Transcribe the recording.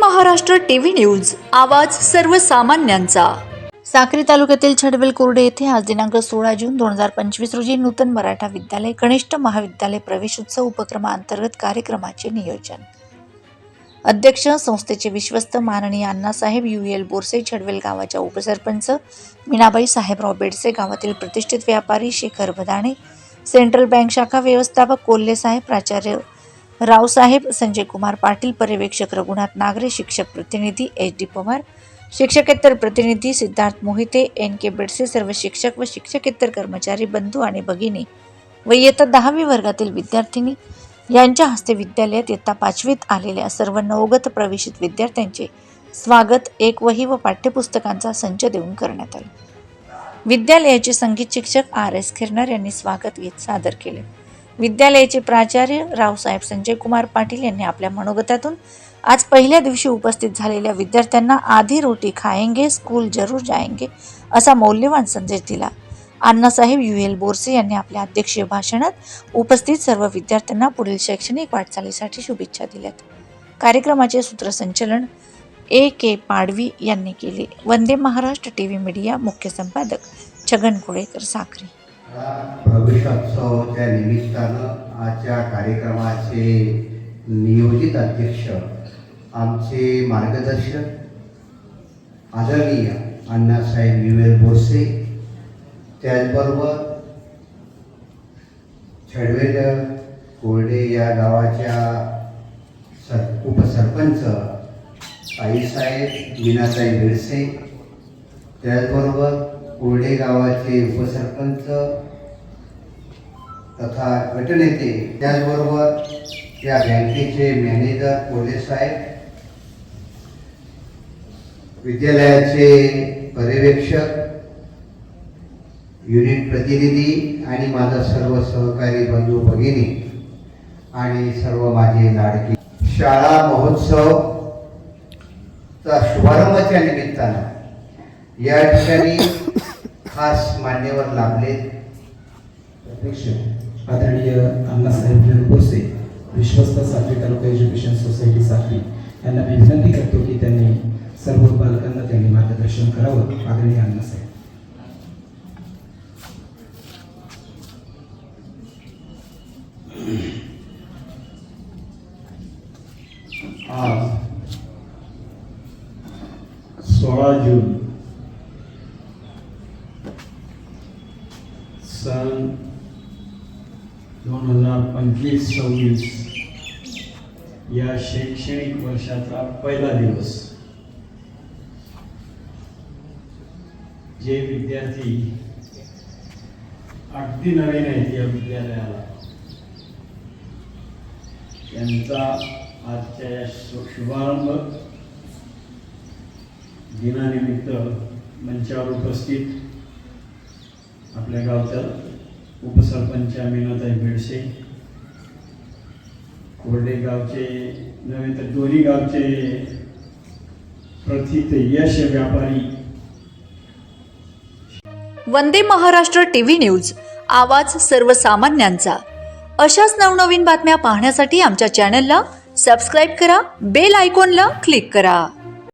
Maharashtra TV news आवाज सर्वसामान्यांचा. साक्री तालुक्यातील छडवेल कोरडे येथे आज दिनांक सोळा जून दोन हजार पंचवीस रोजी नूतन मराठा विद्यालय कनिष्ठ महाविद्यालय प्रवेश उत्सव उपक्रमाअंतर्गत कार्यक्रमाचे नियोजन. अध्यक्ष संस्थेचे विश्वस्त माननीय अण्णासाहेब यू. एल. बोरसे छडवेल गावाच्या उपसरपंच मीनाबाई साहेबराव बेडसे गावातील प्रतिष्ठित व्यापारी शेखर भदाणे सेंट्रल बँक शाखा व्यवस्थापक कोल्हे साहेब प्राचार्य रावसाहेब संजय कुमार पाटील पर्यवेक्षक रघुनाथ नागरे शिक्षक प्रतिनिधी एच डी पवार शिक्षकेतर प्रतिनिधी सिद्धार्थ मोहिते एन के बेडसे सर्व शिक्षक व शिक्षकेतर कर्मचारी बंधू आणि भगिनी व इयत्ता दहावी वर्गातील विद्यार्थिनी यांच्या हस्ते विद्यालयात इयत्ता पाचवीत आलेल्या सर्व नवगत प्रवेशित विद्यार्थ्यांचे स्वागत एक वही व पाठ्यपुस्तकांचा संच देऊन करण्यात आला. विद्यालयाचे संगीत शिक्षक आर एस खिरणार यांनी स्वागत गीत सादर केले. विद्यालयाचे प्राचार्य रावसाहेब संजय कुमार पाटील यांनी आपल्या मनोगतातून आज पहिल्या दिवशी उपस्थित झालेल्या विद्यार्थ्यांना आधी रोटी खाएंगे स्कूल जरूर जाएंगे असा मौल्यवान संदेश दिला. अण्णासाहेब यू. एल. बोरसे यांनी आपल्या अध्यक्षीय भाषणात उपस्थित सर्व विद्यार्थ्यांना पुढील शैक्षणिक वाटचालीसाठी शुभेच्छा दिल्यात. कार्यक्रमाचे सूत्रसंचलन ए. के. पाडवी यांनी केले. Vande Maharashtra T V media मुख्य संपादक छगन कुळेकर साखरे प्रवेशोत्सवाच्या निमित्तानं आजच्या कार्यक्रमाचे नियोजित अध्यक्ष आमचे मार्गदर्शक आदरणीय अण्णासाहेब विवेल बोरसे त्याचबरोबर छडवेल कोरडे या गावाच्या सर उपसरपंच आईसाहेब मीनाताई बेडसे त्याचबरोबर कोरडे गावाचे उपसरपंच तथा गटनेते त्याचबरोबर या बँकेचे मॅनेजर कोल्हे साहेब विद्यालयाचे पर्यवेक्षक युनिट प्रतिनिधी आणि माझा सर्व सहकारी बंधू भगिनी आणि सर्व माझे लाडके. शाळा महोत्सव चा शुभारंभाच्या निमित्तानं या ठिकाणी खास मान्यवर लाभले. अध्यक्ष आदरणीय अण्णासाहेब बोरसे विश्वस्त साखरी तालुका एज्युकेशन सोसायटी साखरी यांना मी विनंती करतो की त्यांनी सर्व बालकांना त्यांनी मार्गदर्शन करावं. आदरणीय अण्णासाहेब. आज सोळा जून सन दोन हजार पंचवीस सव्वीस या शैक्षणिक वर्षाचा पहिला दिवस. जे विद्यार्थी अगदी नवीन आहेत या विद्यालयाला त्यांचा आजच्या या शुभारंभ दिनानिमित्त मंचावर उपस्थित आपल्या गावच्या उपसरपंच मीनाताई बेडसे कोरडे गावचे नव्हे तर दोन्ही गावचे प्रथित यश व्यापारी. वंदे महाराष्ट्र टीव्ही न्यूज आवाज सर्वसामान्यांचा. अशाच नवनवीन बातम्या पाहण्यासाठी आमच्या चॅनलला सबस्क्राईब करा बेल आयकॉनला क्लिक करा.